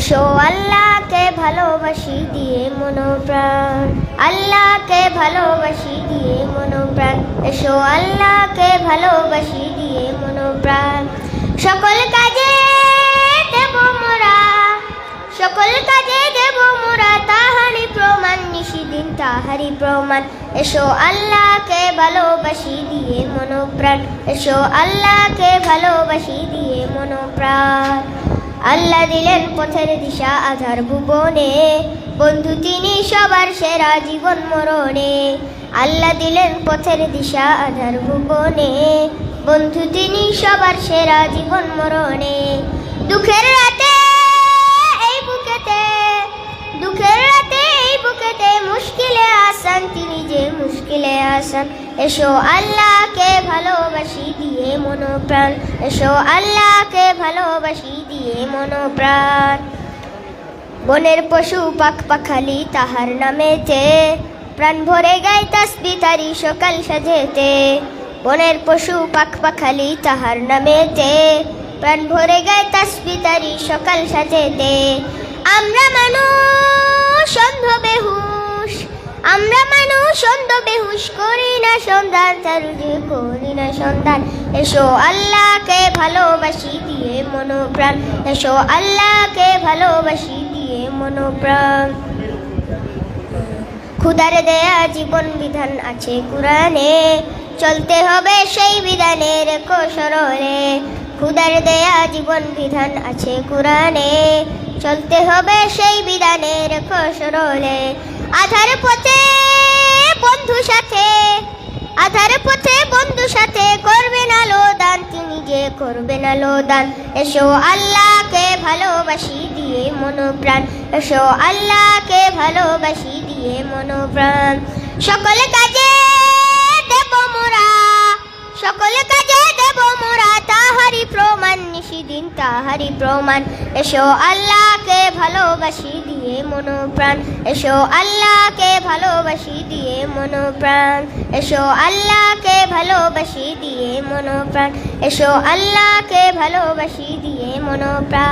এসো, আল্লাহকে ভালোবাসি দিয়ে মনোপ্রাণ। আল্লাহকে ভালোবাসি দিয়ে মনোপ্রাণ। এসো, আল্লাহকে ভালোবাসি দিয়ে মনোপ্রাণ। সকল কাজে দেব মোরা, সকল কাজে দেব মোরা তাহারি প্রমাণ, নিশিদিন তাহারি প্রমাণ। এসো, আল্লাহকে ভালোবাসি দিয়ে মনোপ্রাণ। এসো, আল্লাহকে ভালোবাসি দিয়ে মনোপ্রাণ। আল্লাহ দিলেন পথের দিশা আধার ভুবনে। বন্ধু তিনি সবার সেরা জীবন মরণে। আল্লাহ দিলেন পথের দিশা আধার ভুবনে। বন্ধু তিনি সবার সেরা জীবন মরণে। দুঃখের রাতে আসান তিনি যে মুশকিলে আসান এসো আল্লাহকে ভালোবাসি দিয়ে মনোপ্রাণ। এসো আল্লাহকে ভালোবাসি দিয়ে মনোপ্রাণ। বনের পশু পাখ পাখালি তাহার নামেতে প্রাণ ভরে গায় তাসবি তারি সকাল সাজেতে। বনের পশু পাখ পাখালি তাহার নামেতে প্রাণ ভরে গায় তাসবি তারি সকাল সাজেতে। আমরা মানুষ অন্ধ বেহুশ। আমরা বেহুশ করি না সন্ধান চারুজে করি না সন্ধান এসো আল্লাহকে ভালোবাসি দিয়ে মনোপ্রাণ। এসো আল্লাহকে ভালোবাসি দিয়ে মনোপ্রাণ। খুদার দেয়া জীবন বিধান আছে কোরআনে। চলতে হবে সেই বিধানে রেখো সরলে খুদার দেয়া জীবন বিধান আছে কোরআনে। চলতে হবে সেই বিধানে রেখো সরলে আধার পথে বন্ধু সাথে, আধার পথে বন্ধু সাথে করবেন আলো দান তিনি যে করবেন আলো দান এসো আল্লাহকে ভালোবাসি দিয়ে মনোপ্রাণ, এসো আল্লাহকে ভালোবাসি দিয়ে মনোপ্রাণ। সকলে কাজে দেব মোরা, সকল কাজে তাহারি প্রমাণ। এসো আল্লাহকে ভালোবাসি দিয়ে মনোপ্রাণ। এসো আল্লাহকে ভালোবাসি দিয়ে মনোপ্রাণ। এসো আল্লাহকে ভালোবাসি দিয়ে মনোপ্রাণ। এসো আল্লাহকে ভালোবাসি দিয়ে মনোপ্রাণ।